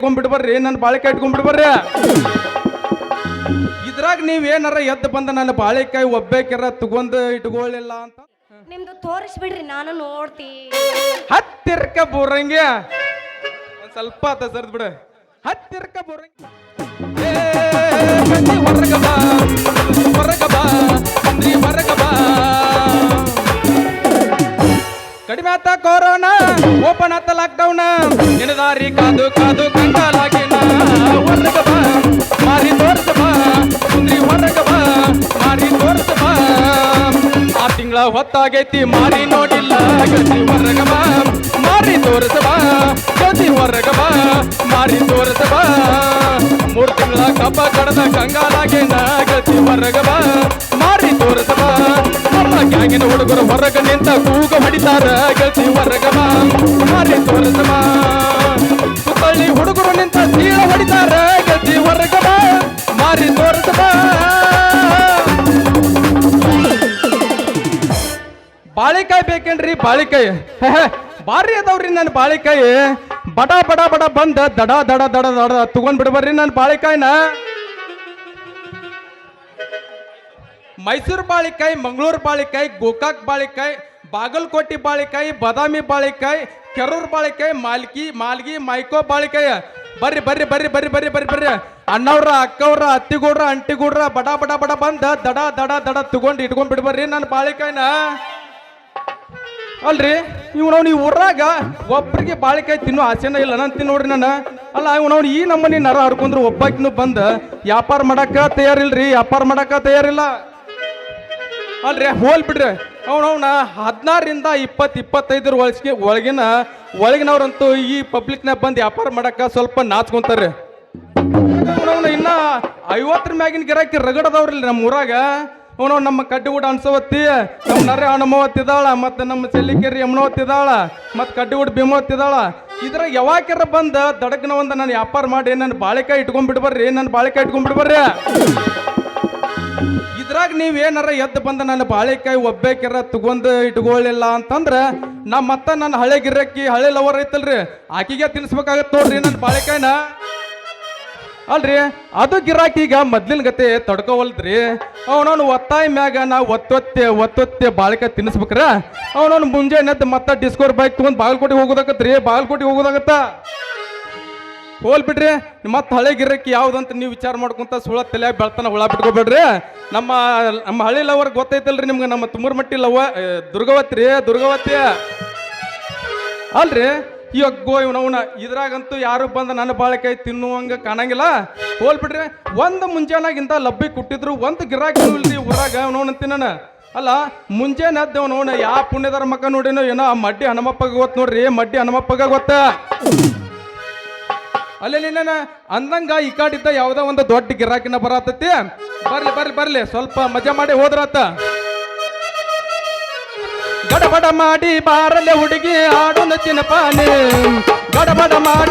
ಇಟ್ಕೊಂಡ್ಬಿಡ್ಬರ್ರಿ ನನ್ನ ಬಾಳೆಕಾಯಿ ಇಟ್ಕೊಂಡ್ಬಿಡ್ಬರ್ರಿ ಇದ್ರಾಗ ನೀವ್ ಏನಾರ ಎದ್ದು ಬಂದ ನನ್ನ ಬಾಳೆಕಾಯಿ ಒಬ್ಬೇಕಿರ ತಗೊಂಡ್ ಇಟ್ಕೊಳ್ಳಿಲ್ಲ ಅಂತ? ನಿಮ್ದು ತೋರಿಸ್ಬಿಡ್ರಿ ನಾನು ನೋಡ್ತಿ. ಹತ್ತಿರಕ ಬೋರಂಗೆ ಒಂದ್ ಸ್ವಲ್ಪ ಆತ ಸರ್ದ್ ಬಿಡ. ಹತ್ತಿರಕ ಬೋರಂಗೆ ಏ, ಗಂಡಿ ಹೊರಗ ಬಾ ಹೊರಗ ಬಾ ಹೊರಗ ಬಾ. ಕಡಿಮೆ ಆತ ಕೊರೋನಾ ಓಪನ್ ಆತ ಲಾಕ್ಡೌನ್ ನಿನದಾರಿ ದಾರಿ ಕಾದು ಕಾದು ಕಂಡಲಾಗಿನ ಹೊರಗ ಬಾ, ಮಾರಿ ತೋರ್ಸ ಬಾ ಸುಂದ್ರಿ ಹೊರಗ ಬಾ, ಮಾರಿ ತೋರ್ಸ ಬಾ. ಆ ತಿಂಗಳ ಹೊತ್ತಾಗೈತಿ, ಮಾರಿ ನೋಡಿಲ್ಲ. ಗತಿ ಹೊರಗ ಬಾ, ಮಾರಿ ತೋರ್ಸ ಬಾ. ಗತಿ ಹೊರಗ ಬಾ, ಮಾರಿ ತೋರ್ಸ ಬಾ. ಮೂರು ತಿಂಗಳ ಕಬ್ಬ ಕಡದ ಕಂಗಾಲಾಗಿನ. ಗತಿ ಹೊರಗ ಬಾ, ಮಾರಿ ತೋರ್ಸ ಬಾ. ಗ್ಯಾಂಗಿನ ಹುಡುಗರು ಹೊರಗ ನಿಂತ ಕೂಗ ಹೊಡಿತಾರ. ಗತಿ ಹೊರಗಮ ಮಾರಿ ತೋರಸಮ ಸುತ್ತಳ್ಳಿ ಹುಡುಗರು ನಿಂತ ಸೀಳ ಹೊಡಿತಾರ. ಗತಿ ಹೊರಗಮ ಮಾರಿ ತೋರಸಮ ಬಾಳಿಕಾಯಿ ಬೇಕೇನ್ರಿ ಬಾಳಿಕಾಯಿ? ಬಾರಿ ಅದಾವ್ರಿ ನನ್ನ ಬಾಳಿಕಾಯಿ. ಬಡ ಬಡ ಬಡ ಬಂದ ದಡ ದಡ ದಡ ದಡ ತಗೊಂಡ್ ಬಿಡ್ಬರ್ರಿ ನನ್ನ ಬಾಳಿಕಾಯಿನ. ಮೈಸೂರು ಬಾಳಿಕಾಯಿ, ಮಂಗಳೂರು ಬಾಳಿಕಾಯಿ, ಗೋಕಾಕ್ ಬಾಳಿಕಾಯಿ, ಬಾಗಲಕೋಟೆ ಬಾಳಿಕಾಯಿ, ಬಾದಾಮಿ ಬಾಳಿಕಾಯಿ, ಕೆರೂರು ಬಾಳಿಕಾಯಿ, ಮಾಲ್ಕಿ, ಮಾಲ್ಗಿ ಮೈಕೋ ಬಾಳಿಕಾಯಿ. ಬರ್ರಿ ಬರ್ರಿ ಬರ್ರಿ ಬರ್ರಿ ಬರ್ರಿ ಬರ್ರಿ ಬರ್ರಿ. ಅಣ್ಣವ್ರ, ಅಕ್ಕವ್ರ, ಅತ್ತಿಗೂಡ್ರ, ಅಂಟಿಗೂಡ್ರ, ಬಡ ಬಡ ಬಡ ಬಂದ ದಡ ದಡ ದಡ ತಗೊಂಡು ಇಟ್ಕೊಂಡ್ ಬಿಡ್ಬರ್ರಿ ನನ್ನ ಬಾಳಿಕಾಯಿನ. ಅಲ್ರಿ, ಇವ್ನವ್ ಈ ಊರಾಗ ಒಬ್ರಿಗೆ ಬಾಳಿಕಾಯಿ ತಿನ್ನೋ ಆಸೆನ ಇಲ್ಲ, ನಾನು ತಿನ್ ನೋಡ್ರಿ ನಾನು. ಅಲ್ಲ ಇವ್ನವ್ನು ಈ ನಮ್ಮನಿ ನರ ಹರ್ಕೊಂಡ್ರು ಒಬ್ಬಾಕಿನೂ ಬಂದ ವ್ಯಾಪಾರ ಮಾಡಕ್ಕ ತಯಾರಿಲ್ರಿ, ವ್ಯಾಪಾರ ಮಾಡಕ್ಕ ತಯಾರಿಲ್ಲ. ಅಲ್ರಿ, ಹೋಲ್ ಬಿಡ್ರಿ. ಅವನವನ ಹದಿನಾರರಿಂದ ಇಪ್ಪತ್ತು ಇಪ್ಪತ್ತೈದರ ಒಳಗೆ ಒಳಗಿನ ಒಳಗಿನವ್ರಂತೂ ಈ ಪಬ್ಲಿಕ್ನಾಗ ಬಂದು ವ್ಯಾಪಾರ ಮಾಡಕ್ಕ ಸ್ವಲ್ಪ ನಾಚ್ಕೊಂತಾರೆ ಇನ್ನ ಐವತ್ತರ ಮ್ಯಾಗಿನ ಗಿರಾಕಿ ರಗಡದವ್ರಿಲ್ಲ ನಮ್ಮ ಊರಾಗ. ಅವನು ನಮ್ಮ ಕಡ್ಡಿಗುಡ ಅನ್ಸವತ್ತಿ, ನಮ್ಮ ನರೆ ಹಣಮವತ್ತಿದಾಳ ಮತ್ತು ನಮ್ಮ ಚೆಲ್ಲಿಕೆರಿ ಯಮನವತ್ತಿದಾಳ ಮತ್ತು ಕಡ್ಡಿಗುಡ ಭೀಮವತ್ತಿದಾಳ ಇದ್ರ ಯಾವಾಕ್ಯಾರ ಬಂದ ದಡಕ್ನ ಒಂದ ನಾನು ವ್ಯಾಪಾರ ಮಾಡಿ ನನ್ನ ಬಾಳೆಕಾಯಿ ಇಟ್ಕೊಂಡ್ಬಿಡ್ಬರ್ರಿ ನನ್ನ ಬಾಳೆಕಾಯಿ ಇಟ್ಕೊಂಡ್ಬಿಡ್ಬರ್ರಿ ಇದ್ರಾಗ ನೀವ್ ಏನಾರ ಎದ್ದು ಬಂದ ನನ್ನ ಬಾಳೆಕಾಯಿ ಒಬ್ಬೇಕಿರ ತಗೊಂಡ್ ಇಟ್ಕೊಳ್ಳಿಲ್ಲ ಅಂತಂದ್ರೆ ನಾ ಮತ್ತ ನನ್ನ ಹಳೆ ಗಿರಕ್ಕಿ ಹಳೆ ಲವರ್ ಐತಲ್ರಿ. ಆಕಿಗೆ ತಿನ್ಸ್ಬೇಕಾಗತ್ತೆ ನೋಡ್ರಿ ನನ್ನ ಬಾಳೆಕಾಯಿನ. ಅಲ್ರಿ, ಅದು ಗಿರಾಕಿಗ ಮೊದ್ಲಿನ ಗತೆ ತಡ್ಕೋವಲ್ದ್ರಿ. ಅವನವನು ಒತ್ತಾಯ ಮ್ಯಾಗ ನಾ ಒತ್ತೊತ್ತೆ ಒತ್ತೊತ್ತೆ ಬಾಳೆಕಾಯಿ ತಿನ್ಸ್ಬೇಕ್ರ. ಅವನವನು ಮುಂಜಾನೆ ಎದ್ದು ಮತ್ತೆ ಡಿಸ್ಕೋರ್ ಬೈಕ್ ತಗೊಂಡ್ ಬಾಗಲಕೋಟೆ ಹೋಗೋದಾಗತ್ರಿ. ಬಾಗಲಕೋಟೆ ಹೋಗೋದಾಗತ್ತ? ಹೋಲ್ ಬಿಡ್ರಿ. ಮತ್ತೆ ಹಳೆ ಗಿರಕ್ಕೆ ಯಾವ್ದಂತ ನೀವು ವಿಚಾರ ಮಾಡ್ಕೊಂತ ಸುಳ ತಲೆ ಬೆಳ್ತಾನ ಹುಳ ಬಿಟ್ಕೋಬೇಡ್ರಿ. ನಮ್ಮ ನಮ್ಮ ಹಳೆ ಲವರ್ ಗೊತ್ತೈತಲ್ರಿ ನಿಮ್ಗೆ, ನಮ್ಮ ತುಮೂರ್ ಮಟ್ಟಿ ಲವ ದುರ್ಗಾವತಿ ದುರ್ಗವತಿ. ಅಲ್ರಿ ಅಲ್ರಿ ಇವಾಗೋ ಇವನವನ ಇದ್ರಾಗಂತೂ ಯಾರು ಬಂದ ನನ್ನ ಬಾಳೆಕಾಯಿ ತಿನ್ನುವಂಗ ಕಾಣಂಗಿಲ್ಲ. ಹೋಲ್ ಬಿಡ್ರಿ, ಒಂದು ಮುಂಜಾನಾಗಿಂತ ಲಬ್ಬಿ ಕೊಟ್ಟಿದ್ರು, ಒಂದು ಗಿರಾಕಿ ಇಲ್ರಿ ಊರಾಗ ಅವನವನ ತಿನ್ನ ಅಲ್ಲ, ಮುಂಜಾನೆ ಎದ್ದವನವನ ಯಾ ಪುಣ್ಯದಾರ ಮಕ್ಕ ನೋಡಿನೋ ಏನೋ ಆ ಮಡ್ಡಿ ಹನುಮಪ್ಪಗ ಗೊತ್ತ ನೋಡ್ರಿ, ಮಡ್ಡಿ ಹನುಮಪ್ಪಗ ಗೊತ್ತ? ಅಲ್ಲಿ ನಿನ್ನ ಅಂದಂಗ ಈ ಕಾಡಿದ್ದ ಯಾವ್ದೋ ಒಂದು ದೊಡ್ಡ ಗಿರಾಕಿನ ಬರತೈತಿ. ಬರ್ಲಿ ಬರ್ಲಿ ಬರ್ಲಿ, ಸ್ವಲ್ಪ ಮಜಾ ಮಾಡಿ ಹೋದ್ರಾತ. ಗಡಬಡ ಮಾಡಿ ಬಾರಲೆ ಹುಡುಗಿ ಆಡು ನಚ್ಚಿನ ಪಾನೆ. ಗಡಬಡ ಮಾಡಿ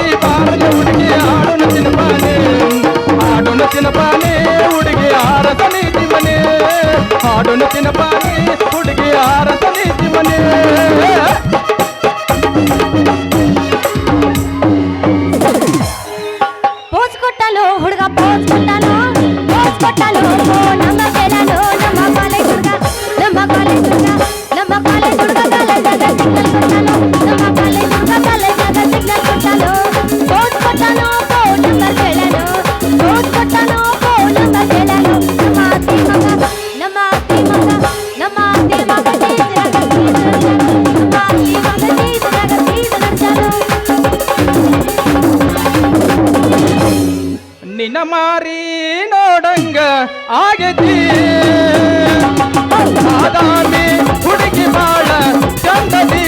ನಿನ್ನ ಮಾರಿ ನೋಡಂಗ ಆಗೈತಿ. ಬಾದಾಮಿ ಹುಡುಗಿ ಬಾಳ ಚಂದದಿ.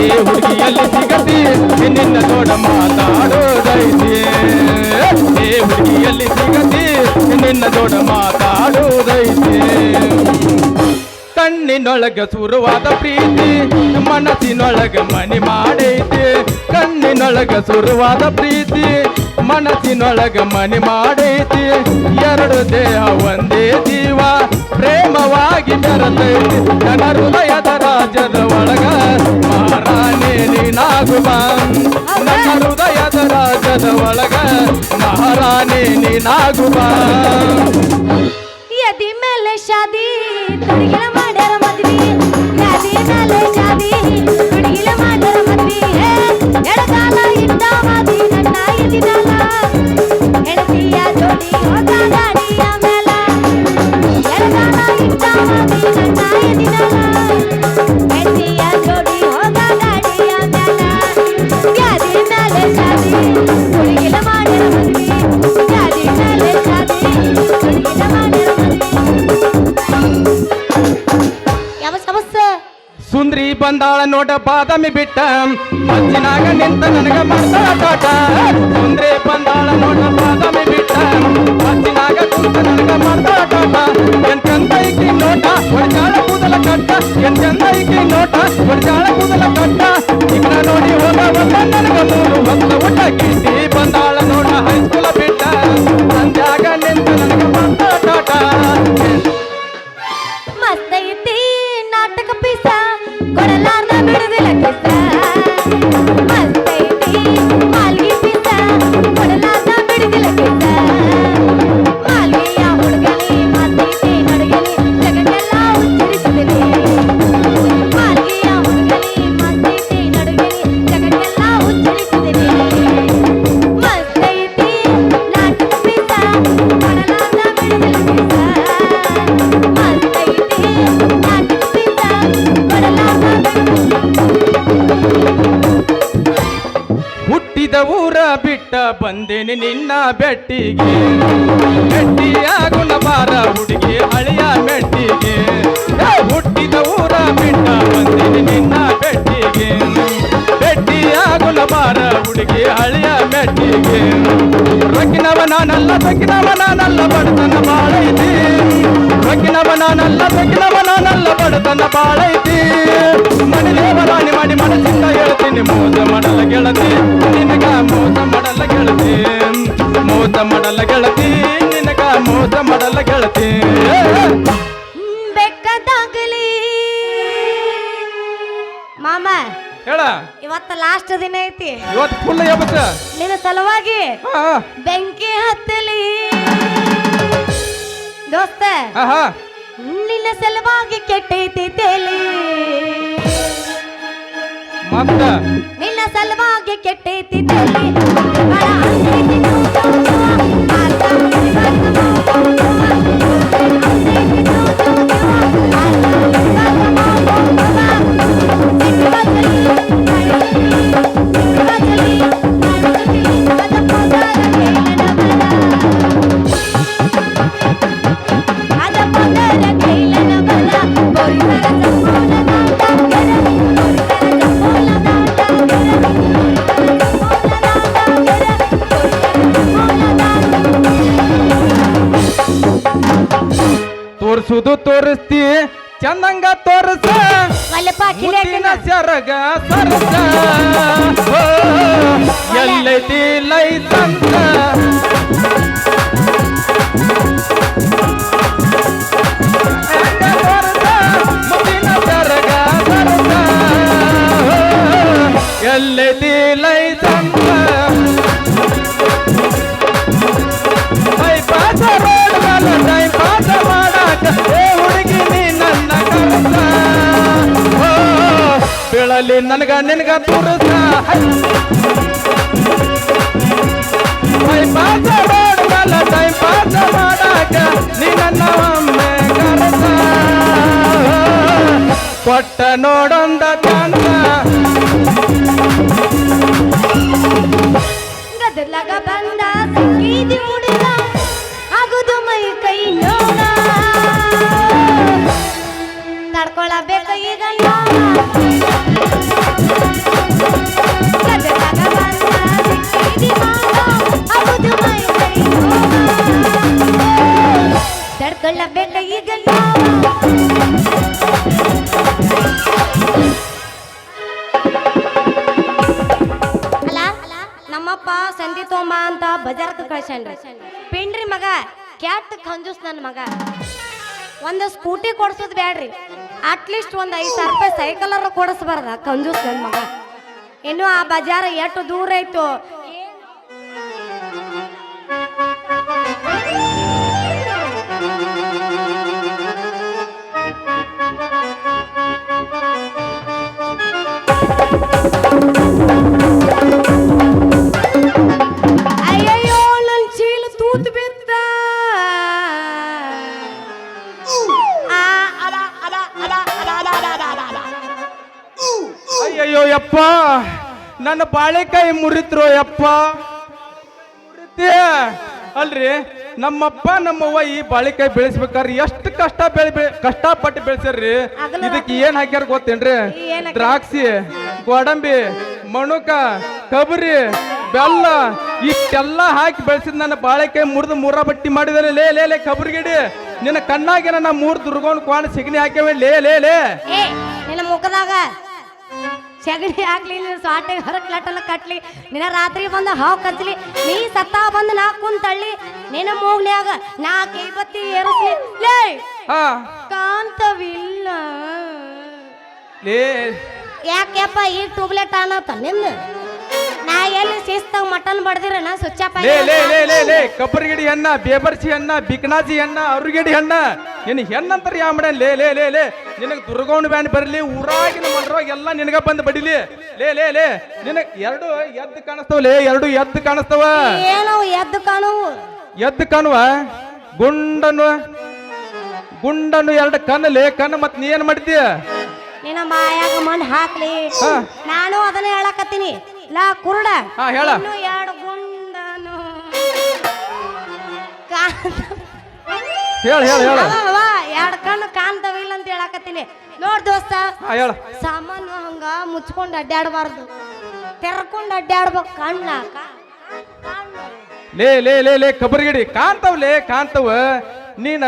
ಈ ಹುಡುಗಿಯಲ್ಲಿ ಸಿಗತಿ, ನಿನ್ನ ನೋಡ ಮಾತಾಡೋದೈತಿ. ಈ ಹುಡುಗಿಯಲ್ಲಿ ಸಿಗತಿ, ನಿನ್ನ ನೋಡ ಮಾತಾಡೋದೈತಿ. ಕಣ್ಣಿನೊಳಗ ಸುರುವಾದ ಪ್ರೀತಿ, ಮನಸ್ಸಿನೊಳಗ ಮನಿ ಮಾಡೈತಿ. ಕಣ್ಣಿನೊಳಗೆ ಸುರುವಾದ ಪ್ರೀತಿ, ಮನಸ್ಸಿನೊಳಗ ಮನಿ ಮಾಡೈತಿ. ಎರಡು ದೇಹ ಒಂದೇ ಜೀವ, ಪ್ರೇಮವಾಗಿ ಬೆರತೈತಿ ನನ್ನ ಹೃದಯದ ರಾಜದ ಒಳಗ ಮಹಾರಾಣಿ ನೀನಾಗುವ. ನನ್ನ ಹೃದಯದ ರಾಜದ ಒಳಗ ಮಹಾರಾಣಿ ನೀನಾಗುವ. ಯದಿ চলে যাবে ಬಂದಾಳ ನೋಡ ಬಾದಾಮಿ ಬಿಟ್ಟ ಮಚ್ಚಿನಾಗ ನಿಂತ ನನಗ ಮಾತಾಟ ಸುಂದ್ರಿ ಬಂದಾಳ ನೋಡ ಬಾದಾಮಿ ಬಿಟ್ಟ ಮಚ್ಚಿನಾಗ ಕುಂತ ನನಗ ಮಾತಾಟ ಎನ್ ಚಂದೈಕಿ ನೋಟ ಹೊಡ್ಜಾಳ ಕೂದಲ ಕಟ್ಟ ಎನ್ ಚಂದೈಕಿ ನೋಟ ಹೊಡ್ಜಾಳ ಕೂದಲ ಕಟ್ಟ ಈಗ ನೋಡಿ ಹೋಗ ಒಂದ ನನಗ ಮೂರು ಹೊತ್ತ ಊಟ ಗಿಟ್ಟಿ ಬಂದಾಳ ನೋಡ ಹೈಸ್ಕೂಲ ಬಿಟ್ಟ ಬೆಟ್ಟಿಗೆ. ಬೆಟ್ಟಿಯಾಗುನ ಬಾರ ಹುಡುಗಿ, ಹಳೆಯ ಮೆಟ್ಟಿಗೆ ಹುಟ್ಟಿದ ಊರ ಬಿಟ್ಟ ಬಂದಿನಿ ನಿನ್ನ ಬೆಟ್ಟಿಗೆ. ಬೆಟ್ಟಿಯಾಗುನ ಬಾರ ಹುಡುಗಿ, ಹಳೆಯ ಮೆಟ್ಟಿಗೆ ರಕ್ಕಿನವ ನಾನಲ್ಲ ತಕ್ಕಿನವ ನಾನಲ್ಲ, ಬಡತನ ಬಾಳೈತಿ. ರಕ್ಕಿನವ ನಾನಲ್ಲ ತಕ್ಕಿನವ ನಾನಲ್ಲ, ಬಡತನ ಬಾಳೈತಿ. ಮನೆ ದೇವರಾಣಿ ಮಾಡಿ ಮನಸ್ಸಿಂದ ಹೇಳ್ತೀನಿ, ಮೋಜ ಮಾಡಲ್ಲ ಗೆಳತಿ. ಮೋಸ ಮಾಡಲ ಗೆಳತಿ ನಿನಗ ಮೋಸ ಮಾಡಲ ಗೆಳತಿ. ಬೆಕ್ಕದಾಗಲಿ. ಮಾಮ ಹೇಳ. ಇವತ್ತ ಲಾಸ್ಟ್ ದಿನ ಐತಿ. ಇವತ್ತು ಫುಲ್ ಯಾವತ್ತ? ನಿನ್ನ ಸಲುವಾಗಿ ಬೆಂಕಿ ಹತ್ತಲಿ. ದೋಸ್ತ ನಿನ್ನ ಸಲುವಾಗಿ ಕೆಟ್ಟೈತಿ ತೇಲಿ. ಮತ್ತ? ನಿನ್ನ ಸಲುವಾಗಿ ಕೆಟ್ಟೈತಿ ತೇಲಿ. ತೋರ್ಸುದು ತೋರಿಸ್ತಿ ಚಂದಂಗ ತೋರಿಸ. ಮುತ್ತಿನ ಸೆರಗ ಸರಸ ಎಲ್ಲೈತಿ ಲೈಸನ್ಸ ಬೀಳಲಿ ನನಗ ನಿನಗ ತುರಸ ನೀ ನನ್ನ ಕೊಟ್ಟ ನೋಡೊಂದ ನಮ್ಮಪ್ಪ ಸಂಧಿ ತೊಂಬ ಅಂತ ಬಜಾರ್ಕ್ ಕಳ್ಸ್ಯಾನ್ರಿ. ಪಿಂಡ್ರಿ ಮಗ, ಕ್ಯಾಟ್ ಕಂಜೂಸ್ ನನ್ನ ಮಗ. ಒಂದು ಸ್ಕೂಟಿ ಕೊಡ್ಸೋದು ಬ್ಯಾಡ್ರಿ. ಅಟ್ಲೀಸ್ಟ್ ಒಂದು ಐದು ಸಾವಿರ ರೂಪಾಯಿ ಸೈಕಲರ ಕೊಡಿಸ್ಬಾರ್ದ ಕಂಜೂಸ್ ನನ್ನ ಮಗ. ಇನ್ನು ಆ ಬಜಾರ್ ಎಷ್ಟು ದೂರ ಐತು. ಯಪ್ಪ ನನ್ನ ಬಾಳೆಕಾಯಿ ಮುರಿತ್ರು ಯಪ್ಪ ಅಲ್ರಿ ನಮ್ಮಪ್ಪ ನಮ್ಮವ್ವ ಈ ಬಾಳೆಕಾಯಿ ಬೆಳೆಸ್ಬೇಕಾದ್ರೆ ಎಷ್ಟು ಕಷ್ಟ ಬೆಳೆ ಕಷ್ಟ ಕಷ್ಟಪಟ್ಟು ಬೆಳೆಸ್ಯಾರ್ರಿ. ಇದಕ್ಕೆ ಏನ್ ಹಾಕ್ಯಾರ ಗೊತ್ತೇನ್ರಿ? ದ್ರಾಕ್ಷಿ ಗೋಡಂಬಿ ಮಣುಕ ಕಬರಿ ಬೆಲ್ಲ ಇಷ್ಟೆಲ್ಲ ಹಾಕಿ ಬೆಳೆಸಿದ ನನ್ನ ಬಾಳೆಕಾಯಿ ಮುರಿದು ಮೂರ ಬಟ್ಟಿ ಮಾಡಿದರೆ. ಲೇ ಲೇ ಲೇ ಕಬರಿಗಿಡಿ ನಿನ್ನ ಕಣ್ಣಾಗಿನ ನಾ ಮೂರ್ ದುರ್ಗೋನ್ ಕ್ವಾಣ ಸಿಗಣಿ ಹಾಕ್ಯಾವೆ. ಲೇ ಲೇ ಲೇ. ನಿನ್ನ ಮುಖದಾಗ ಸಗಣಿ ಆಗ್ಲಿ ನೀನು ಸ್ವಾಟ ಹೊರಗೆ ಲಟಲ ಕಟ್ಲಿ ನಿನ್ನ ರಾತ್ರಿ ಬಂದು ಹಾವು ಕಚ್ಲಿ ನೀ ಸತ್ತ ಬಂದು ನಾ ಕುಂತಳ್ಳಿ ನಿನ್ನ ಮೂಗ್ನ್ಯಾಗ ನಾ ಕೈಬತ್ತಿ ಏರಿಸ್ಲಿ. ಲೇ ಹಾ. ಕಾಂತವಿಲ್ಲ. ಲೇ. ಯಾಕೆಪ್ಪ ಈ ಟೂಬ್ಲೆಟ್ ಅನ್ನತ್ತ ನಿಂದು ನಾ ಎಲ್ಲಿ ಶಿಸ್ತಾಗ ಮಟನ್ ಬಡ್ದಿರ ನಾ ಸುಚ್ಚಪ್ಪ ಲೇ ಲೇ ಲೇ ಲೇ ಲೇ. ಕಬ್ಬರಿಗಿಡಿ ಹೆಣ್ಣ ಬೇಬರ್ಸಿ ಹೆಣ್ಣ ಬಿಕನಾಜಿ ಹೆಣ್ಣ ಅವ್ರಿಗಿಡಿ ಹೆಣ್ಣ ನಿನ್ನ ಹೆಣ್ಣಂತಾರೆ ಯಾವ ಮಾಡ ಲೇ ಲೇ ಲೇ ಲೇ. ನಿನಗೆ ದುರ್ಗೌಂಡ್ ಬ್ಯಾನ್ ಬರಲಿ ಊರಾಗಿನ ಮಂಡ್ರವಾಗ ಎಲ್ಲ ನಿನಗ ಬಂದು ಬಡಿಲಿ. ಲೇ ಲೇ ಲೇ ನಿನಗೆ ಎರಡು ಎದ್ದು ಕಾಣಿಸ್ತಾವ ಲೇ ಎರಡು ಎದ್ದು ಕಾಣಿಸ್ತಾವ. ಏನವು ಎದ್ದು ಕಾಣುವು. ಎದ್ದು ಕಾಣುವ? ಗುಂಡನು ಗುಂಡನು ಎರಡು ಕಣ್ಣು ಲೇ ಕಣ್ಣು ಮತ್ತೆ ನೀ ಏನ್ ಮಾಡ್ತೀಯ ನಿನ್ನ ಮಾಯಾಗ ಮಣ್ಣು ಹಾಕ್ಲಿ. ನಾನು ಅದನ್ನ ಹೇಳಕತ್ತೀನಿ. ಲಾ ಕುರುಡ. ಹಾ, ಹೇಳ. ಇನ್ನು ಎರಡು ಗುಂಡನು. ಹೇಳ ಹೇಳ ಹೇಳ. ಅವ ಕಾಣ್ತಾವ ಇಲ್ಲ ಅಂತ ಹೇಳಾಕತ್ತೀನಿ. ನೋಡ್ ದೋಸ್ತ ಸಾಮಾನು ಹಂಗ ಮುಚ್ಕೊಂಡು ಅಡ್ಡಾಡಬಾರ್ದು ತೆರ್ಕೊಂಡು ಅಡ್ಡಾಡ್ಬೇಕು ಕಣ್ಣ. ಕಣ್ಣು. ಲೇ ಲೇ ಲೇ ಲೇ ಕಬರ್ಗಿಡಿ. ಕಾಣ್ತಾವ್ ಲೇ ಕಾಣ್ತಾವ. ನೀನ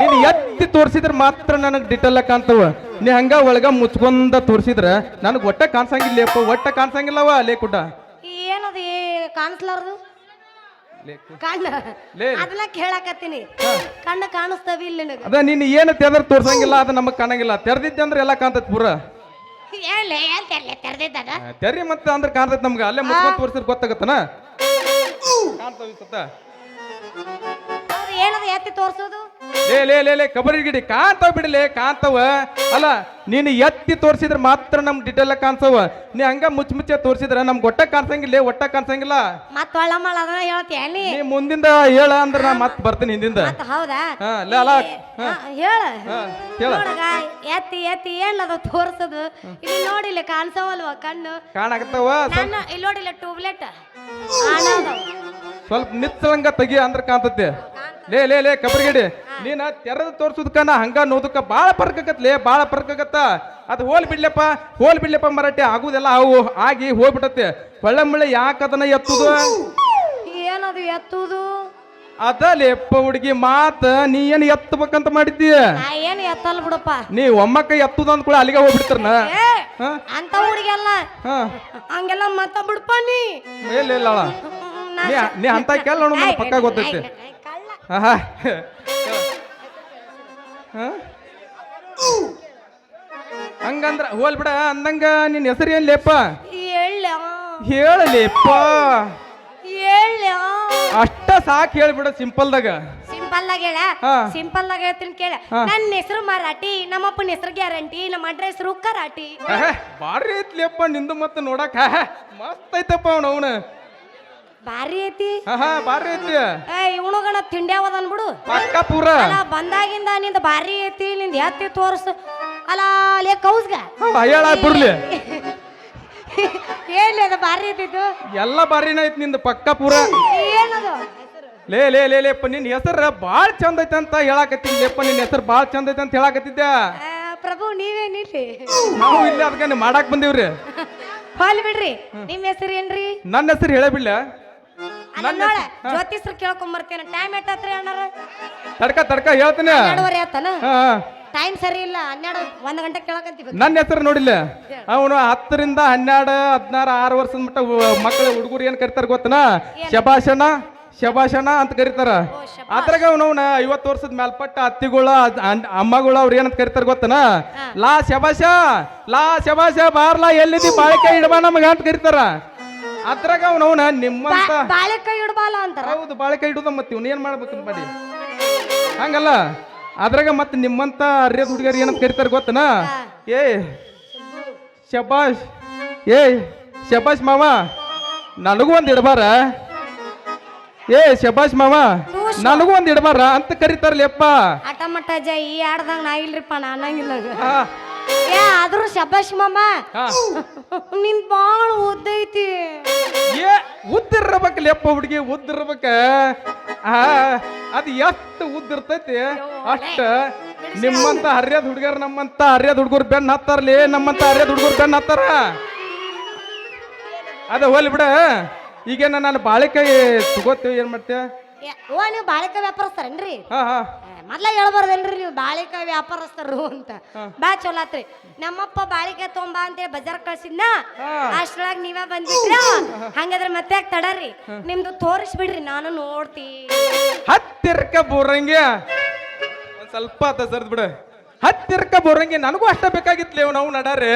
ನೀನ್ ಎತ್ತಿ ತೋರ್ಸಿದ್ರ ಮಾತ್ರ ನನಗ್ ಡಿಟೇಲ್ ಕಾಣ್ತಾವ. ನೀ ಹಂಗ ಒಳಗ ಮುಚ್ಕೊಂಡ ತೋರ್ಸಿದ್ರ ನನಗ್ ಒಟ್ಟ ಕಾಣ್ಸಂಗಿಲ್ಲಪ್ಪ ಒಟ್ಟ ಕಾಣ್ಸಂಗಿಲ್ಲವ ಲೇ ಕುಡ್ಡ. ಏನದು ಕಾಣಿಸ್ಲಾರ್ದು? ಕಣ್ಣ ಲೇ. ಅದನ್ನ ಕೇಳಾಕತ್ತೀನಿ. ಕಣ್ಣ ಕಾಣಸ್ತವಿ ಇಲ್ಲ ನಿನಗ. ಅದ ನೀನ್ ಏನು ತೆದ್ರ ತೋರ್ಸಂಗಿಲ್ಲ ಅದ ನಮಗ್ ಕಾಣಂಗಿಲ್ಲ. ತೆರ್ದಿದ್ದೆ ಅಂದ್ರೆ ಎಲ್ಲ ಕಾಣ್ತೈತಿ ಪೂರ. ಏನ್ಲೆ ಏನ್ ತೆರ್ಲೆ ತೆರ್ದಿದ್ದಾಗ ಆ, ತೆರಿ ಮತ್ತೆ ಅಂದ್ರೆ ಕಾಣ್ತೈತಿ ನಮ್ಗ. ಅಲ್ಲೇ ಮುಚ್ಕೊಂಡ್ ತೋರ್ಸಿದ್ರ ಗೊತ್ತಾಗತ್ತನ? ಕಾಣ್ತಾವ ಈ ಅವ್ರು ಏನದು ಎತ್ತಿ ತೋರ್ಸೋದು? ಲೇ ಲೇ ಲೇ ಲೇ ಕಬರಿಗಿಡಿ ಕಾಣ್ತಾವ ಬಿಡಲೆ ಕಾಂತಾವ. ಅಲ್ಲ ನೀನು ಎತ್ತಿ ತೋರಿಸಿದ್ರೆ ಮಾತ್ರ ನಮ್ ಡಿಟೇಲ್ ಕಾಣಿಸವ. ನೀ ಹಂಗ ಮುಚ್ಚ ಮುಚ್ಚ ತೋರಿಸಿದ್ರೆ ನಮ್ಗೆ ಒಟ್ಟ ಕಾಣ್ಸಂಗಿಲ್ಲ ಒಟ್ಟ ಕಾಣ್ಸಂಗಿಲ್ಲ. ಮತ್ತ ಒಳ್ಳ ಮಳ ಅದನ್ನ ಹೇಳ್ತೀಯ ನೀ ನೀ ಮುಂದಿಂದ ಹೇಳ ಅಂದ್ರ ನಾ ಮತ್ ಬರ್ತೀನಿ ಹಿಂದಿಂದ. ಮತ್ತ ಹೌದಾ? ಹಾ ಲೇ ಅಲ್ಲ ಹಾ, ಹೇಳ. ಹಾ ಹೇಳ. ನೋಡಗ ಎತ್ತಿ ಎತ್ತಿ ಏನದ ತೋರ್ಸೋದು. ಇಲ್ಲಿ ನೋಡಿಲ್ಲ ಕಾಣಿಸವಲ್ವ ಕಣ್ಣು? ಕಾಣಾಕತ್ತಾವ? ಸ್ವಲ್ಪ ನಾನು ಇಲ್ಲಿ ನೋಡಿಲ್ಲ ಟ್ಯೂಬ್ಲೆಟ್. ಆನದ ಸ್ವಲ್ಪ ನಿತ್ತಲಂಗ ತೆಗಿ ಅಂದ್ರ ಕಾಣ್ತತಿ. ಲೇ ಲೇ ಲೇ ಕಬ್ರಿಗಿಡಿ. ನೀನ ತೆರೆದ ತೋರ್ಸುದಕ್ಕ ನಾ ಹಂಗ ನೋದಕ್ಕ ಬಾಳ ಫರ್ಕ್ ಆಗತ್ ಲೇ ಬಾಳ ಆಗತ್ತ. ಅದು ಹೋಲ್ ಬಿಡ್ಲಪ್ಪ ಹೋಲ್ ಬಿಡ್ಲಪ್ಪ ಮರಾಠಿ ಆಗುದೆಲ್ಲ ಅವು. ಆಗಿ ಹೋಗ್ಬಿಟ್ಟತ್ತೆ ಒಳ್ಳೆ ಮುಳ್ಳೆ ಯಾಕ ಅದನ್ನ ಎತ್ತುದು? ಏನದು ಎತ್ತುದು? ಅದ ಲೇಪ್ಪ ಹುಡುಗಿ ಮಾತ ನೀ ಏನ್ ಎತ್ತಬೇಕಂತ ಮಾಡಿದ್ದೀಯ ಏನ್ ಎತ್ತಲ್ಲ ಬಿಡಪ್ಪ. ನೀ ಒಮ್ಮಕ್ಕ ಎತ್ತುದ ಅಂದ ಕೂಡ ಅಲ್ಲಿಗೆ ಹೋಗ್ಬಿಡ್ತಾರನ? ಅಂತ ಹುಡುಗಿಯಲ್ಲ. ಹಂಗೆಲ್ಲ ಮತ್ತ ಬಿಡಪ್ಪ ನೀ. ಇಲ್ಲ ಇಲ್ಲ ನೀ ಅಂತ ಕೆಲ್ ನೋಡು ಪಕ್ಕ ಗೊತ್ತೈತಿ. ಆಹಾ. ಹಾ? ಹಂಗಂದ್ರ ಹೋಲ್ ಬಿಡ ಅಂದಂಗ ನಿನ್ ಹೆಸರು ಏನ್ ಲೇಪ? ಹೇಳ. ಹೇಳಲೇಪ್ಪ ಹೇಳ. ಅಷ್ಟ ಸಾಕ್ ಹೇಳ್ಬಿಡ ಸಿಂಪಲ್ದಾಗ. ಸಿಂಪಲ್ ಆಗ ಹೇಳ. ಹಾ. ಸಿಂಪಲ್ ಆಗಿ ಹೇಳ್ತೀನಿ ಕೇಳ. ಹಾ. ನನ್ನ ಹೆಸರು ಮರಾಠಿ ನಮ್ಮಪ್ಪನ ಹೆಸರು ಗ್ಯಾರಂಟಿ ನಮ್ಮ ಅಡ್ರ ಹೆಸರು ಕರಾಟಿ ಬಾಡ್ರಿ ಬಾರಿ ಐತ್ಲಿಯಪ್ಪ ನಿಂದು ಮತ್ತೆ ನೋಡಕ್. ಮಸ್ತ್ ಐತಪ್ಪ ಅವನು ಅವನು. ಭಾರಿ ಐತಿ. ಹಾ ಬಾರಿ ಐತಿ. ಏ ಇವನುಗಣ ತಿಂಡ್ಯಾವದ ಅನ್ಬಿಡು ಪಕ್ಕ ಪೂರ. ಅಲ್ಲ ಬಂದಾಗಿಂದ ನಿಂದ ಭಾರಿ ಐತಿ ನಿಂದ ಎತ್ತಿ ತೋರಿಸ. ಅಲ್ಲ ಲೇ ಕೌಸ್ಗ. ಹೇಳ ಬಿಡ್ಲಿ ಏನ್ ಅದು ಭಾರಿ ಐತಿದ್ದು ಎಲ್ಲ ಬಾರಿನ ಐತಿ ನಿಂದ ಪಕ್ಕ ಪೂರ. ಏನದು? ಲೇ ಲೇ ಲೇ ಲೇಪ್ಪ ನಿನ್ನ ಹೆಸರು ಭಾಳ ಚಂದ ಐತೆ ಅಂತ ಹೇಳಾಕತ್ತೀನಿ ಲೇಪ್ಪ ನಿನ್ನ ಹೆಸರು ಬಾಳ್ ಚಂದ ಐತೆ ಅಂತ ಹೇಳಾಕತ್ತಿದ್ದೆ. ಆ, ಪ್ರಭು ನೀವೇನಿಲ್ರಿ ನಾವು ಇಲ್ಲಿ ಅದಕ್ಕೆ ಮಾಡಾಕ್ ಬಂದೀವ್ರಿ. ಹೋಲ್ ಬಿಡ್ರಿ. ನಿಮ್ ಹೆಸರು ಏನ್ರಿ? ನನ್ನ ಹೆಸರು ಹೇಳೇ ಬಿಡ್ಲ. ಅಲ್ಲ ನೋಡ ಜ್ಯೋತಿಷ್ರು ಕೇಳ್ಕೊಂಡ್ ಬರ್ತೇನೆ ಟೈಮ್ ಎಟ್ಟತ್ರಿ ಅಣ್ಣಾರ? ತಡ್ಕ ತಡ್ಕ ಹೇಳ್ತೀನಿ. ಎರಡುವರೆ ಆತನ ಹಾ ಹಾ. ಟೈಮ್ ಸರಿ ಇಲ್ಲ ಹನ್ನೆರಡು ಒಂದ್ ಗಂಟೆ ಕೇಳಕಂತೀವಿ ನನ್ನ ಹೆಸರು ನೋಡಿಲ್ಲ. ಅವನು ಹತ್ತರಿಂದ ಹನ್ನೆರಡು ಹದಿನಾರು ಆರು ವರ್ಷದ ಮಟ್ಟ ಮಕ್ಕಳು ಹುಡುಗರು ಏನ್ ಕರಿತಾರ ಗೊತ್ತನ? ಶಬಾಷಣ ಶಬಾಷಣ ಅಂತ ಕರೀತಾರ. ಅದ್ರಾಗ ಅವನವನ ಐವತ್ತು ವರ್ಷದ ಮೇಲ್ಪಟ್ಟ ಅತ್ತಿಗಳ ಅಮ್ಮಗಳು ಅವ್ರು ಏನಂತ ಕರಿತಾರ ಗೊತ್ತನ? ಲಾ ಶಬಾಷ ಲಾ ಶಬಾಷ ಬಾರ್ಲಾ ಎಲ್ಲಿದಿ ಬಾಳಿಕೆ ಇಡಬಾ ನಮಗ ಅಂತ ಕರಿತಾರ. ಅದ್ರಾಗ ಅವನವನ ನಿಮ್ಮಂತ ಬಾಳೆ ಕೈ ಇಡಬಾಲ ಅಂತಾರ? ಹೌದು ಕೈ ಇಡುದ ಮತ್ತೆ ಇವ್ನ ಏನ್ ಮಾಡ್ಬೇಕು ಮಾಡಿ. ಹಂಗಲ್ಲ ಅದ್ರಾಗ ಮತ್ತೆ ನಿಮ್ಮಂತ ಅರ್ಯದ ಹುಡುಗರು ಏನಂತ ಕರಿತಾರ ಗೊತ್ತನ? ಏ ಶಬಾಷ್ ಏ ಶಬಾಷ್ ಮಾವ ನನಗೂ ಒಂದ್ ಇಡಬಾರ? ಏ ಶಬಾಷ್ ಮಾವ ನನಗೂ ಒಂದ್ ಇಡಬಾರ ಅಂತ ಕರಿತಾರಲ್ಲಪ್ಪ ಆಟ ಜೈ ಈ ಆಡ್ದಂಗ ನಾ ಇಲ್ರಿಪ್ಪ ನಾ ಅನ್ನಂಗಿಲ್ಲ ಏ ಆದ್ರೂ ಶಬಾಷ್ ಮಾಮ ನಿನ್ ಬಾಳ ಉದ್ದೈತಿ ಏ ಉದ್ದಿರ್ಬೇಕಲ್ಲಪ್ಪ ಹುಡುಗಿ ಉದ್ದಿರ್ಬೇಕ. ಆ ಅದು ಎಷ್ಟು ಉದ್ದಿರ್ತೈತಿ? ಅಷ್ಟ ನಿಮ್ಮಂತ ಹರ್ಯದ ಹುಡುಗರು ನಮ್ಮಂತ ಹರ್ಯದ ಹುಡುಗರು ಬೆನ್ನ ಹತ್ತಾರಲಿ ನಮ್ಮಂತ ಹರ್ಯದ ಹುಡುಗರು ಬೆನ್ನ ಹತ್ತಾರ? ಅದ ಹೋಲಿ ಬಿಡ. ಈಗೇನ ನಾನು ಬಾಳೆಕಾಯಿ ತಗೋತೀವಿ ಏನ್ ಮಾಡ್ತೀಯ? ಓ ನೀವು ಬಾಳೆಕಾಯಿ ವ್ಯಾಪಾರಸ್ತಾರೇನ್ರಿ ಹಾ ಹಾ. ಮೊದ್ಲ ಹೇಳ್ಬಾರ್ದೇನ್ರಿ ನೀವು ಬಾಳೆಕಾಯಿ ವ್ಯಾಪಾರಸ್ಥರು ಅಂತ. ಬಾ ಚಲೋ ಆತ್ರಿ. ನಮ್ಮಪ್ಪ ಬಾಳಿಕೆ ತೊಂಬಾ ಅಂತೇಳಿ ಬಜಾರ್ ಕಳ್ಸಿದ್ನ. ಅಷ್ಟ್ರೊಳಗ ನೀವ ಬಂದಿದ್ರ. ಹಂಗಾದ್ರೆ ಮತ್ತೆ ಯಾಕೆ ತಡರಿ? ನಿಮ್ದು ತೋರಿಸ್ಬಿಡ್ರಿ ನಾನು ನೋಡ್ತಿ ಹತ್ತಿರಕ ಬೋರಂಗಿ. ಒಂದ್ ಸ್ವಲ್ಪ ಆತ ಸರ್ದ್ ಬಿಡ. ಹತ್ತಿರಕ ಬೋರಂಗಿ ನನಗೂ ಅಷ್ಟ ಬೇಕಾಗಿತ್ತು ನಾವು ನಡಾರಿ.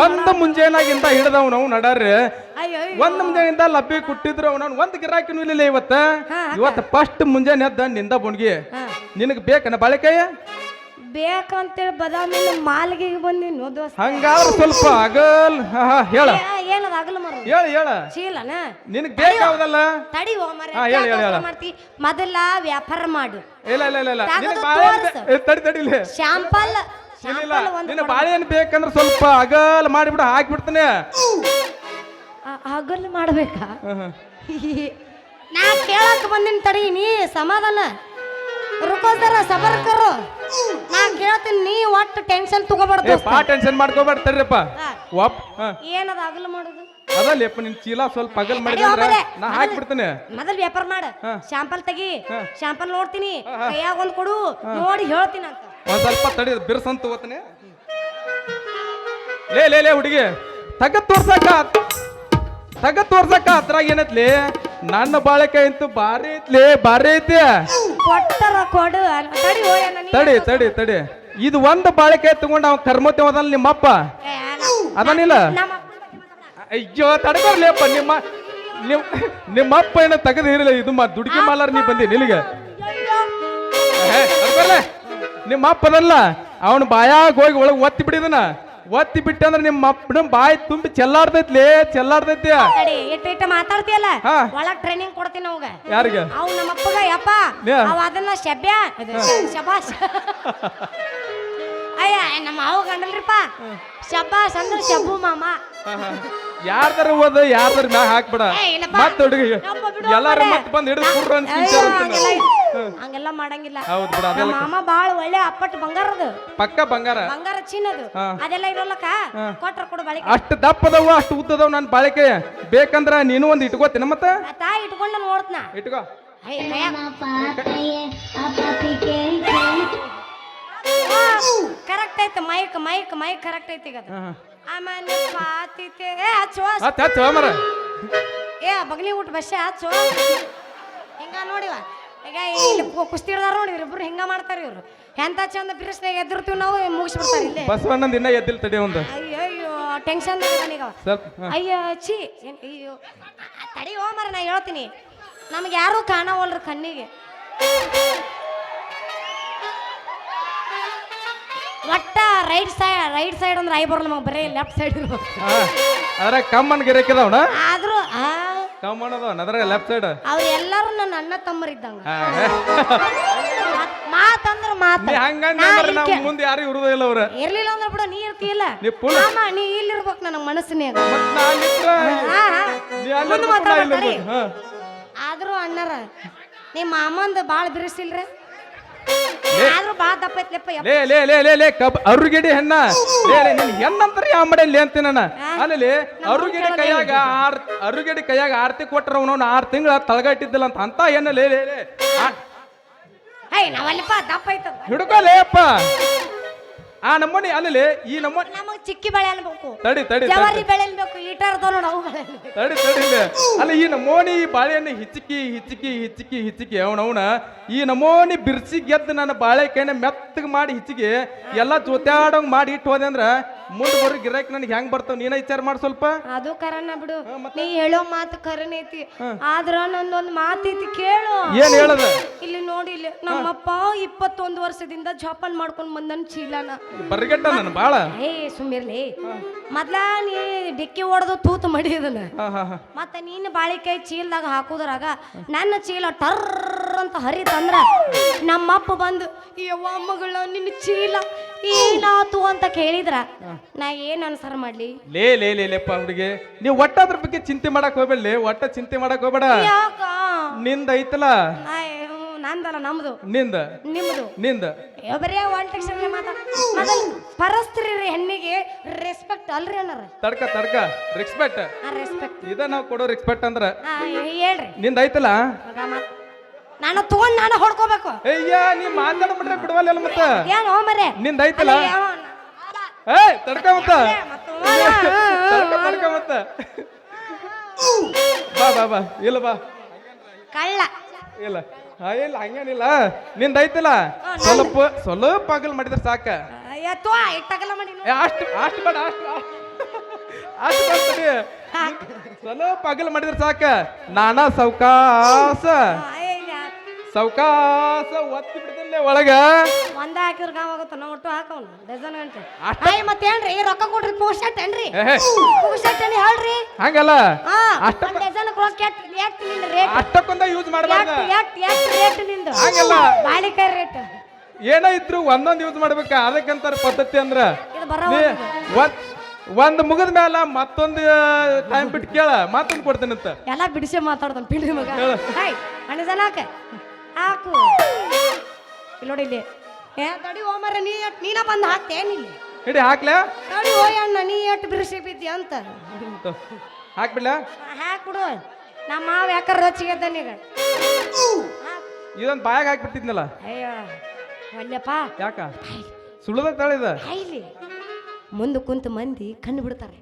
ಒಂದ್ ಮುಂಜಾನಾಗಿಂದ ಹಿಡ್ದವ್ ನಾವು ನಡಾರಿ ಅಯ್ಯೋ ಒಂದ್ ಮುಂಜಾನಿಂದ ಲಬ್ಬಿ ಕುಟ್ಟಿದ್ರು ಅವನ ಒಂದ್ ಗಿರಾಕಿನೂ ಇಲ್ಲ ಇವತ್ತ. ಇವತ್ತ ಫಸ್ಟ್ ಮುಂಜಾನೆ ಎದ್ದ ನಿಂದ ಬುಣ್ಗಿ. ನಿನಗ್ ಬೇಕನ ಬಾಳೆಕಾಯ? ಬೇಕಂತೇಳಿ ಬದಾಮಿ ಮಾಲ್ಗೆ ಬಂದಿನಿ ಹಂಗಾದ್ರೆ ಸ್ವಲ್ಪ ಅಗಲ್ ಹಾ ಹಾ ಹೇಳ. ಏನದ ಆಗಲ್ಲ ಮರ ಹೇಳ ಹೇಳ. ಚೀಲನ? ನಿನಗ್ ಬೇಕಾವದಲ್ಲ ತಡಿ ಮರ ಹೇಳ ಹೇಳು. ಮಾಡ್ತಿ? ಮೊದಲ ವ್ಯಾಪಾರ ಮಾಡು. ಇಲ್ಲ ಇಲ್ಲ ಇಲ್ಲ ತಡಿ ತಡಿ ಶಾಂಪಲ್ ಇಲ್ಲ ನಿನ್ನ ಬಾಳೆಹಣ್ಣು ಬೇಕಂದ್ರೆ ಸ್ವಲ್ಪ ಅಗಲ್ ಮಾಡಿಬಿಡ ಹಾಕ್ಬಿಡ್ತಾನೆ. ಅಗಲ್ ಹಗಲು ಮಾಡ್ಬೇಕಾ. ನಾ ಕೇಳಕ್ ಬಂದಿನ ತಡಿ ನೀ ಸಮಾಧಾನ. ರುಕೋಸರ ಸಬರ್ಕರು. ನಾ ಕೇಳ್ತೀನಿ ನೀ ಒಟ್ಟು ಟೆನ್ಷನ್ ತಗೋಬಾರ್ದು ಪಾ ಟೆನ್ಷನ್ ಮಾಡ್ಕೋಬಾರ್ದು ತಡ್ರಿಪ್ಪ. ಹಾ. ಏನದ ಹಗಲು ಮಾಡುದು? ಅದಲ್ಲಪ್ಪ ನಿನ್ ಚೀಲ ಸ್ವಲ್ಪ ಅಗಲ್ ಮಾಡಿದ್ರೆ. ನಾ ಹಾಕ್ಬಿಡ್ತೇನೆ. ಮೊದಲ್ ವ್ಯಾಪಾರ ಮಾಡ. ಶಾಂಪಲ್ ತೆಗಿ. ಶಾಂಪಲ್ ನೋಡ್ತೀನಿ. ಕೈಯಾಗ ಒಂದ್ ಕೊಡು. ನೋಡಿ ಹೇಳ್ತೀನಿ ಅಂತ. ಒಂದ್ ಸ್ವಲ್ಪ ತಡಿ ಬಿರ್ಸಂತ ಓತನೆ ಲೇ ಲೇ ಲೇ ಹುಡುಗಿ. ತಗ ತೋರ್ಸಕ್ಕ. ತಗ ತೋರ್ಸಕ್ಕ ಅದ್ರಾಗ ಏನೈತ್ಲಿ? ನನ್ನ ಬಾಳೆಕಾಯಿ ಅಂತೂ ಭಾರಿ ಐತ್ಲಿ ಭಾರಿ ಐತಿ. ಕೊಟ್ಟರ ಕೊಡು ಅಲ್ಲ, ತಡಿ ಹೋಯ್ ತಡಿ ತಡಿ ತಡಿ. ಇದು ಒಂದು ಬಾಳೆಕಾಯಿ ತಗೊಂಡ್ ಅವ್ ಕರ್ಮತಿ ಹೋದಲ್ಲ ನಿಮ್ಮಪ್ಪ ಅದನಿಲ್ಲ. ಅಯ್ಯೋ ತಡ್ಕೊರ್ಲಿಯಪ್ಪ ನಿಮ್ಮ ನಿಮ್ ನಿಮ್ಮಪ್ಪ ಏನೋ ತೆಗೆದು ಇರಲಿಲ್ಲ ಇದು ಮಾ ದುಡುಕಿ ಮಾಲಾರ ನೀ ಬಂದಿ ನಿನಗೆ. ನಿಮ್ಮ ಅಪ್ಪನಲ್ಲ ಅವನ ಬಾಯಾಗ ಹೋಗಿ ಒಳಗೆ ಒತ್ತಿ ಬಿಡಿದನ. ಒತ್ತಿ ಬಿಟ್ಟ ಅಂದ್ರೆ ನಿಮ್ಮ ಅಪ್ಪನ ಬಾಯಿ ತುಂಬಿ ಚೆಲ್ಲಾಡ್ತೈತ್ಲಿ ಚೆಲ್ಲಾಡ್ತೈತಿ. ತಡಿ ಇಟ್ಟ ಇಟ್ಟ ಮಾತಾಡ್ತೀಯಲ್ಲ? ಹಾ. ಒಳಗ್ ಟ್ರೈನಿಂಗ್ ಕೊಡ್ತೀನಿ ಅವಾಗ. ಯಾರಿಗೆ? ಅವ್ ನಮ್ಮ ಅಪ್ಪಗ ಯಪ್ಪ ಯಾ. ಅವ ಅದನ್ನ ಶಬ್ಯ. ಶಬಾಷ್. ಅಯ್ಯ ನಮ್ಮ ಅವ ಗಂಡಲ್ರಿಪ್ಪ. ಶಬಾಷ್ ಅಂದ್ರೆ ಶಬ್ಬು ಮಾಮ. ಯಾರ್ದಾರ ಓದ ಯಾರ್ದಾರ ಮ್ಯಾಗ ಹಾಕ್ಬಿಡ. ಏ, ಇಲ್ಲಪ್ಪ. ಮತ್ತ ಹುಡುಗಿ ಯಪ್ಪ ಬಿಡು ಎಲ್ಲಾರು. ಮತ್ತೆ ಬಂದು ಹಿಡಿದು ಕುಡ್ರ ಅಂತ ಹಂಗೆಲ್ಲ ಇಲ್ಲ. ಹಂಗೆಲ್ಲ ಮಾಡಂಗಿಲ್ಲ. ಹೌದ್ ಬಿಡ ನಮ್ಮ ಅದೆಲ್ಲ ಮಾಮ ಬಾಳ ಒಳ್ಳೆ ಅಪ್ಪಟ್ ಬಂಗಾರದು. ಪಕ್ಕ ಬಂಗಾರ. ಬಂಗಾರ ಚಿನ್ನದು. ಹಾ. ಅದೆಲ್ಲ ಇರೋಲ್ಲಕ್ಕ? ಕೊಟ್ರ ಕೊಡು ಬಾಳಿಕೆ. ಅಷ್ಟು ದಪ್ಪದವು ಅಷ್ಟು ಉದ್ದದವು ನನ್ನ ಬಾಳಿಕೆ. ಬೇಕಂದ್ರ ನೀನು ಒಂದು ಇಟ್ಕೋತೀನಿ ಮತ್ತ? ತಾಯಿ ಇಟ್ಕೊಂಡು ನೋಡ್ತನ. ಇಟ್ಕೋ. ಕರೆಕ್ಟ್ ಐತೆ ಮೈಕ್ ಮೈಕ್ ಮೈಕ್ ಕರೆಕ್ಟ್ ಐತಿ ಈಗ ಅದು. ಆಮೇಲೆ ಪಾತಿತೆ ಏ ಹಚ್ಚು ಮರ. ಏ ಬಗ್ಲಿ ಊಟ ಬಸ್ಸೆ ಹಚ್ಚು. ಹಿಂಗ ನೋಡಿವ. ಈಗ ಇಲ್ಲಿ ಕು- ಕುಸ್ತಿ ಹಿಡ್ದಾರ ನೋಡಿ ಇಬ್ರು ಹಿಂಗ ಮಾಡ್ತಾರ ಇವ್ರು. ಎಂತ ಚಂದ ಬಿರ್ಸ್ನಾಗ ಎದ್ದಿರ್ತೀವಿ ನಾವು ಮುಗಿಸ್ಬಿಡ್ತಾರೆ ಇಲ್ಲೇ. ಬಸವಣ್ಣಂದ ಇನ್ನ ಎದ್ದಿಲ್ ತಡಿ ಒಂದು. ಅಯ್ಯೋ ಅಯ್ಯೋ ಟೆನ್ಷನ್ ಈಗ ಸ್ವಲ್ಪ ಹಾ. ಅಯ್ಯೋ ಛೀ. ಏನ್ ಅಯ್ಯೋ. ಮರ ನಾ ಹೇಳ್ತೀನಿ. ನಮ್ಗೆ ಯಾರೂ ಕಾಣವಲ್ರಿ ಕಣ್ಣಿಗೆ. ಒಟ್ಟ ರೈಟ್ ಸೈಡ್ ರೈಟ್ ಸೈಡ್ ಅಂದ್ರೆ ಐ ಬರಲ್ಲ ನಮಗೆ ಬರೀ ಲೆಫ್ಟ್ ಸೈಡ್ ಇರ್ಬೇಕು. ಹಾ ಅದ್ರ ಕಮ್ಮನ್ ಗಿರಕಿದವನ? ಆದ್ರೂ ಆ ಕಮ್ಮನ್ ಅದಾವ ಲೆಫ್ಟ್ ಸೈಡ್ ಅವ್ರು ಎಲ್ಲರೂ ನನ್ನ ಅಣ್ಣ ತಮ್ಮರಿದ್ದಂಗ ಮಾತಂದ್ರ ಮಾತ. ಹಂಗಂದ್ರೆ ನಾವು ಮುಂದೆ ಯಾರು ಇರುದೇ ಇಲ್ಲ ಅವ್ರ. ಇರ್ಲಿಲ್ಲ ಅಂದ್ರೆ ಬಿಡು ನೀ ಇರ್ತೀಯಲ್ಲ ಆಮ ನೀ ಇಲ್ಲಿರ್ಬೇಕು ಮನಸ್ಸಿನಾಗ ಇಲ್ಲಿ ತಡಿ. ಇರ್ಬೇಕು. ಹಾ. ಆದ್ರೂ ಅಣ್ಣರ ನಿಮ್ಮ ಮಾಮಂದ ಬಾಳ ಬಿರುಸಿಲ್ರಿ? ಆದ್ರೂ ಬಾಳ ದಪ್ಪ ಐತ್ಲೆಪ್ಪ ಯಪ್ಪ. ಲೇ ಲೇ ಲೇ ಲೇ ಲೇ ಕಬ್ ಅರುಗಿಡಿ ಹೆಣ್ಣ. ಲೇ ಲೇ ನಿನ್ ಹೆಣ್ಣಂತರ ಯಾವ ಅಂತೀನಿ ನಾನು. ಅಲ್ಲಿ ಅರುಗಿಡಿ ಕೈಯಾಗ ಆರ್ ಅರುಗಿಡಿ ಕೈಯಾಗ ಆರ್ತಿ ಕೊಟ್ರ ಅವನವ್ನ ಆರ್ ತಿಂಗಳ ತಳಗಟ್ಟಿದ್ದಿಲ್ಲ ಅಂತ. ಅಂತ ಏನ ಲೇ ಲೇ ಲೇ. ಏಯ್ ನಾವಲ್ಲಿಪ್ಪ ದಪ್ಪ ಐತದ ಹಿಡ್ಕೊಲೆ ಅಪ್ಪ. ಆ ನಮ್ಮನಿ ಅಲ್ಲಿ ಈ ನಮ್ಮ ನಮಗ್ ಚಿಕ್ಕಿ ಬೆಳೆ ಅನ್ಬೇಕು ತಡಿ ತಡಿ ಜವಾರಿ ಬೆಳೆ ಅನ್ಬೇಕು ಈಟರ್ ಅದಾವ ನೋಡು ಅವು ಬೆಳೆ ಅನ್ಬೇಕು. ತಡಿ ತಡಿ ಇಲ್ಲಿ. ಅಲ್ಲ ಈ ನಮೋನಿ ಈ ಬಾಳೆಹಣ್ಣು ಹಿಚ್ಚಿಕಿ ಹಿಚ್ಚಿಕಿ ಹಿಚ್ಚಿಕಿ ಹಿಚ್ಚಿಕಿ ಅವನವನ ಈ ನಮೋನಿ ಬಿರ್ಸಿ ಗೆದ್ದು ನನ್ನ ಬಾಳೆಕಾಯಿನ ಮೆತ್ತಗೆ ಮಾಡಿ ಹಿಚ್ಚಿಗೆ ಎಲ್ಲ ಜೊತ್ಯಾಡಂಗ್ ಮಾಡಿ ಇಟ್ಟು ಹೋದೆ ಅಂದ್ರ ಮುಂದೆ ಬರೋ ಗಿರಾಕ್ ನನಗೆ ಹೆಂಗ್ ಬರ್ತಾವ? ನೀನ ವಿಚಾರ ಮಾಡಿ ಸ್ವಲ್ಪ. ಅದು ಕರನ ಬಿಡು. ನೀ ಹೇಳೋ ಮಾತು ಕರನೇ ಐತಿ ಆದ್ರ ನಂದೊಂದ್ ಮಾತೈತಿ ಕೇಳು. ಏನ್ ಹೇಳದ? ಇಲ್ಲಿ ನೋಡಿ ಇಲ್ಲಿ ನಮ್ಮಪ್ಪ ಇಪ್ಪತ್ತೊಂದು ವರ್ಷದಿಂದ ಜೋಪಾನ್ ಮಾಡ್ಕೊಂಡ್ ಬಂದನ್ ಚೀಲನ. ಬರ್ಗೆಟ್ಟ ನನ್ ಬಾಳ. ಏ ಸುಮ್ಮಿರ್ಲಿ ಮೊದ್ಲ ನೀ ಡಿಕ್ಕಿ ಹೊಡೆದು ತೂತು ಮಾಡಿ ಅದನ್ನ. ಮತ್ತೆ ನೀನು ಬಾಳಿಕಾಯಿ ಚೀಲದಾಗ ಹಾಕುದ್ರಾಗ ನನ್ನ ಚೀಲ ಟರ್ ಅಂತ ಹರಿತಂದ್ರ ನಮ್ಮಪ್ಪ ಬಂದು ಯವ್ವ ಮಗಳ ನಿನ್ನ ಚೀಲ ಏನಾತು ಅಂತ ಕೇಳಿದ್ರ. ನಾ ಏನ್ ಅನ್ಸಾರ ಮಾಡ್ಲಿ? ಲೇ ಲೇ ಲೇ ಲೇಪ್ಪ ಹುಡುಗಿ ನೀವು ಒಟ್ಟ ಅದ್ರ ಬಗ್ಗೆ ಚಿಂತೆ ಮಾಡಕ್ ಹೋಗ್ಬೇಡಿ ಒಟ್ಟ ಚಿಂತೆ ಮಾಡಕ್ ಹೋಗ್ಬೇಡ. ಯಾಕ? ನಿಂದ ಐತಲ್ಲ ಆಯ್, ಹ್ಮ್, ನಂದಲ್ಲ ನಮ್ದು. ನಿಂದ? ನಿಮ್ದು. ನಿಂದ? ಬರೇ ಒಂದ್ ತಕ್ಷಣ ಮಾತಾಡ ಪರಸ್ತ್ರಿ ಪರಸ್ತ್ರೀ ಹೆಣ್ಣಿಗೆ ರೆಸ್ಪೆಕ್ಟ್ ಅಲ್ರಿ ಅಣ್ಣಾರ. ತಡ್ಕ ತಡ್ಕ. ರೆಸ್ಪೆಕ್ಟ್ ಆ ರೆಸ್ಪೆಕ್ಟ್ ಇದ ನಾವು ಕೊಡೋ ರೆಸ್ಪೆಕ್ಟ್ ಅಂದ್ರ ಹೇಳ್ರಿ. ನಿಂದ ಐತಲ್ಲ ಮಗ ಮತ್- ನಾನು ತಗೊಂಡ್ ನಾನು ಹೊಡ್ಕೋಬೇಕು. ಅಯ್ಯ ನೀ ಮಾತಾಡ್ಬಿಟ್ರೆ ಬಿಡವಲ್ಲ ಮತ್ತ? ಏನು ಮರೆ? ನಿಂದ ಐತಲ್ಲ ಏ ತಡ್ಕ ಮತ್ತ. ತಡ್ಕ ತಡ್ಕ ಮತ್ತ. ಬಾ ಬಾ ಬಾ. ಇಲ್ಲ ಬಾ. ಕಳ್ಳ. ಇಲ್ಲ. ಹಾ, ಇಲ್ಲ ಹಂಗೇನಿಲ್ಲ. ನಿಂದ ಐತಲ್ಲ ಸ್ವಲ್ಪ ಸ್ವಲ್ಪ ಆಗಲ್ ಮಾಡಿದ್ರೆ ಸಾಕ. ಎತ್ತೋ ಮಾಡಿ ಅಷ್ಟು ಅಷ್ಟು ಬೇಡ ಅಷ್ಟು ಅಷ್ಟು ಬರ್ತದೆ ಸ್ವಲ್ಪ ಪಗಲ್ ಮಾಡಿದ್ರೆ ಸಾಕ. ನಾನಾ ಸೌಕಾಸ. ಸೌಕಾಸ ಒತ್ತಿ ಬಿಡ್ತಿಲ್ಲ ಒಳಗ? ಒಂದ ಹಾಕಿದ್ರ ಗಾವ ಆಗುತ್ತ ನಾವು ಒಟ್ಟು ಹಾಕವನು ಡಜನ್ ಗಂಟೆ. ಅಷ್ಟ- ಏನ್ರಿ ಮತ್ತೇನ್ರಿ? ರೊಕ್ಕ ಕೊಡ್ರಿ ಪೋಸ್ಟ್ ಏನ್ರಿ? ಪೋಸ್ಟ್ ಏನ್ ಹೇಳ್ರಿ? ಹಂಗಲ್ಲ? ಹಾ ಅಷ್ಟ ಡಜನ್ ಕ್ರಾಸ್ ಕ್ಯಾಟ್ ಎಟ್ನಿಂದ ರೇಟ್ ಅಷ್ಟಕ್ಕೊಂದ ಯೂಸ್ ಮಾಡಬಾರ್ದು? ಯಾಕ್ ಯಾಕ್ ರೇಟ್ ನಿಂದು. ಹಂಗಲ್ಲ. ಬಾಳಿಕಾಯಿ ರೇಟ್ ಏನೋ ಇದ್ರು ಒಂದೊಂದ್ ಯೂಸ್ ಮಾಡ್ಬೇಕ. ಅದಕ್ಕಂತಾರ ಪದ್ಧತಿ ಅಂದ್ರ. ಒಂದ್ ಮುಗಿದ ಮ್ಯಾಲ ಮತ್ತೊಂದು ಟೈಮ್ ಬಿಟ್ಟು ಕೇಳ. ಮತ್ತೊಂದು ಕೊಡ್ತೇನಂತ. ಎಲ್ಲ ಬಿಡಿಸಿ ಮಾತಾಡ್ತಾನೆ ಪಿಂಡ್ರಿ ಮಗ. ಹೇಳು. ಜನ ಹಾಕ. ಇಲ್ಲಿ ನೋಡಿ ಇಲ್ಲಿ. ಏ? ತಡಿ ಓಮರ ನೀ ಎಟ್ ನೀನ ಬಂದು ಹಾಕ್ತೇನಿಲ್ಲ ಹಿಡಿ ಹಾಕ್ಲಾ? ತಡಿ ಓಯ್ ಅಣ್ಣ ನೀ ಎಟ್ ಬಿರುಸಿ ಬಿದ್ದಿ ಅಂತ. ಹಾಕ್ಬಿಡ್ಲ? ಹಾಕ್ಬಿಡು. ನಮ್ಮ ಮಾವ ಯಾಕಾರ ನೀಗ ಇದೊಂದ್ ಬಾಯಾಗ ಹಾಕ್ಬಿಟ್ಟಿದ್ನಲ್ಲ ಅಯ್ಯೋ ಒಲ್ಲೆಪ್ಪ ಯಾಕ? ಸುಳ್ಳದ ತಳಿದ? ಇಲ್ಲಿ ಮುಂದೆ ಕುಂತ ಮಂದಿ ಕಣ್ಣು ಬಿಡ್ತಾರೆ.